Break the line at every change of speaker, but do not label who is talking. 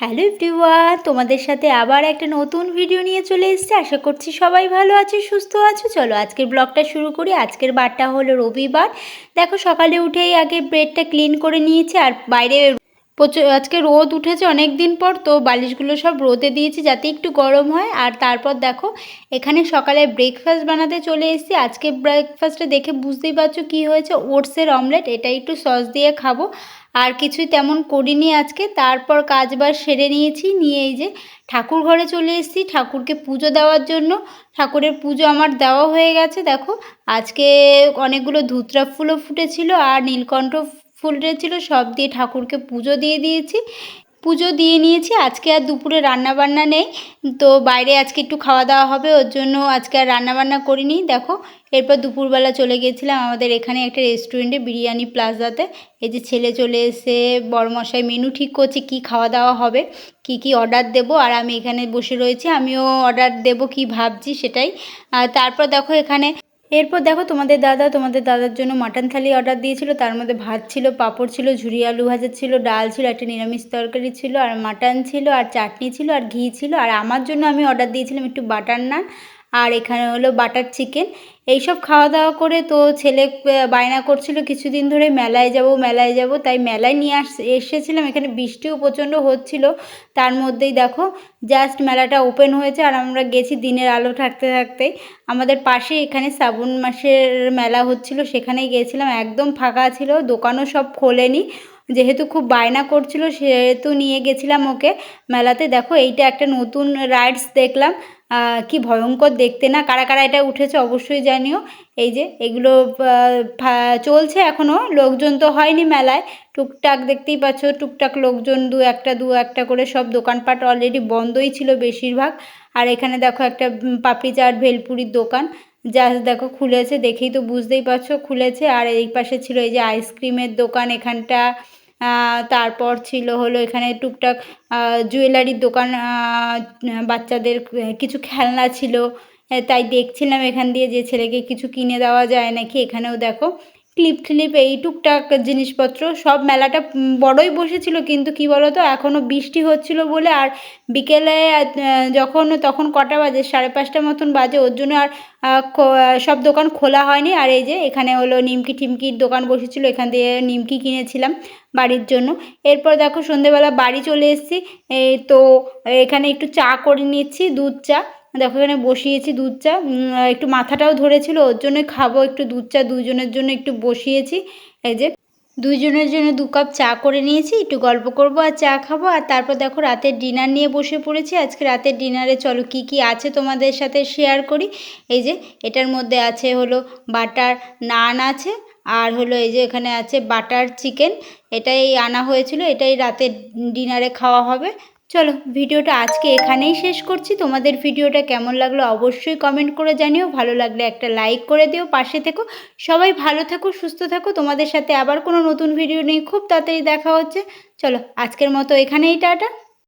Hello everyone, তোমাদের সাথে আবার একটা নতুন ভিডিও নিয়ে চলে এসেছি। আশা করছি সবাই ভালো আছে, সুস্থ আছো। চলো আজকের ব্লগটা শুরু করি। আজকের বারটা হলো রবিবার। দেখো সকালে উঠেই আগে ব্রেডটা ক্লিন করে নিয়েছে আর বাইরে আজকে রোদ উঠেছে অনেক দিন পর, তো বালিশগুলো সব রোদে দিয়েছি যাতে একটু গরম হয়। আর তারপর দেখো, এখানে সকালে ব্রেকফাস্ট বানাতে চলে এসেছি। আজকে ব্রেকফাস্টে দেখে বুঝতেই পারছ কী হয়েছে, ওটসের অমলেট এটা একটু সস দিয়ে খাব। আর কিছুই তেমন করিনি আজকে। তারপর কাজ বাজ সেরে নিয়েছি, নিয়ে এই যে ঠাকুর ঘরে চলে এসেছি, ঠাকুরকে পুজো দেওয়ার জন্য। ঠাকুরের পুজো আমার দেওয়া হয়ে গেছে, দেখো। আজকে অনেকগুলো ধুতরা ফুলও ফুটেছিল, আর নীলকণ্ঠ ফুটেছিল সব দিয়ে ঠাকুরকে পুজো দিয়ে দিয়েছি। পুজো দিয়ে নিয়েছি, আজকে আর দুপুরে রান্না বান্না নেই। তো বাইরে আজকে একটু খাওয়া দাওয়া হবে, ওর জন্য আজকে আর রান্না বান্না করিনি। দেখো, এরপর দুপুরবেলা চলে গেছিলাম আমাদের এখানে একটা রেস্টুরেন্টে বিরিয়ানি প্লাজাতে। এই যে ছেলে চলে এসে, বড়মশাই মেনু ঠিক করছে, কি খাওয়া দাওয়া হবে, কি কি অর্ডার দেব, আর আমি এখানে বসে রয়েছি, আমিও অর্ডার দেব কি ভাবছি সেটাই। তারপর দেখো এখানে এরপর দেখো তোমাদের দাদা, তোমাদের দাদার জন্য মাটন থালি অর্ডার দিয়েছিল। তার মধ্যে ভাত ছিল, পাঁপড় ছিল ঝুড়ি আলু ভাজা ছিল, ডাল ছিল, একটা নিরামিষ তরকারি ছিল, আর মাটন ছিল, আর চাটনি ছিল, আর ঘি ছিল। আর আমার জন্য আমি অর্ডার দিয়েছিলাম একটু বাটার নান আর এখানে হলো বাটার চিকেন। এইসব খাওয়া দাওয়া করে তো ছেলে বায়না করছিল, কিছুদিন ধরে মেলায় যাব মেলায় যাব। তাই মেলায় নিয়ে আস, এসেছিলাম। এখানে বৃষ্টিও প্রচণ্ড হচ্ছিল। তার মধ্যেই দেখো জাস্ট মেলাটা ওপেন হয়েছে আর আমরা গেছি দিনের আলো থাকতে থাকতে। আমাদের পাশে এখানে শ্রাবণ মাসের মেলা হচ্ছিল, সেখানেই গিয়েছিলাম একদম ফাঁকা ছিল, দোকানও সব খোলেনি। যেহেতু খুব বায়না করছিল, সেহেতু নিয়ে গেছিলাম ওকে মেলাতে। দেখো, এইটা একটা নতুন রাইডস দেখলাম। কি ভয়ঙ্কর দেখতে না? কারা কারা এটা উঠেছে অবশ্যই জানিও। এই যে, এগুলো চলছে এখনও লোকজন তো হয়নি মেলায়। টুকটাক দেখতেই পাচ্ছ, টুকটাক লোকজন দু একটা দু একটা করে সব দোকানপাট অলরেডি বন্ধই ছিল বেশিরভাগ। আর এখানে দেখো একটা পাপড়ি চাট ভেলপুরির দোকান। যা দেখো, খুলেছে, দেখেই তো বুঝতেই পারছ, খুলেছে। আর এই পাশে ছিল এই যে আইসক্রিমের দোকান, এখানটা তারপর ছিল হলো এখানে টুকটাক জুয়েলারির দোকান বাচ্চাদের কিছু খেলনা ছিল। তাই দেখছিলাম এখান দিয়ে যে ছেলেকে কিছু কিনে দেওয়া যায় নাকি এখানেও দেখো। ক্লিপ ক্লিপ এই টুকটাক জিনিসপত্র, সব মেলাটা বড়ই বসেছিল, কিন্তু কি বলো তো এখনও বৃষ্টি হচ্ছিল বলে আর বিকেলে যখন, তখন কটা বাজে? সাড়ে পাঁচটা মতন বাজে, ওর জন্য আর সব দোকান খোলা হয়নি। আর এই যে, এখানে হলো নিমকি টিমকির দোকান বসেছিল, এখান দিয়ে নিমকি কিনেছিলাম বাড়ির জন্য। এরপর দেখো, সন্ধেবেলা বাড়ি চলে এসেছি। তো, এখানে একটু চা করে নিচ্ছি, দুধ চা। দেখো এখানে বসিয়েছি দুধ চা। একটু মাথাটাও ধরেছিল, ওর জন্য খাব একটু দুধ চা দুজনের জন্য একটু বসিয়েছি। এই যে, দুইজনের জন্য দু কাপ চা করে নিয়েছি, একটু গল্প করব আর চা খাব। আর তারপর দেখো রাতের ডিনার নিয়ে বসে পড়েছি। আজকে রাতের ডিনারে চলো কি কি আছে তোমাদের সাথে শেয়ার করি। এই যে, এটার মধ্যে আছে হলো বাটার নান আছে, আর হলো এই যে এখানে আছে বাটার চিকেন। এটাই আনা হয়েছিল, এটাই রাতের ডিনারে খাওয়া হবে। চলো ভিডিওটা আজকে এখানেই শেষ করছি। তোমাদের ভিডিওটা কেমন লাগল অবশ্যই কমেন্ট করে জানিও। ভালো লাগলে একটা লাইক করে দিও, পাশে থেকো। সবাই ভালো থেকো, সুস্থ থাকো। তোমাদের সাথে আবার কোনো নতুন ভিডিও নেই খুব তাড়াতাড়ি দেখা হচ্ছে। চলো আজকের মতো এখানেই টাটা।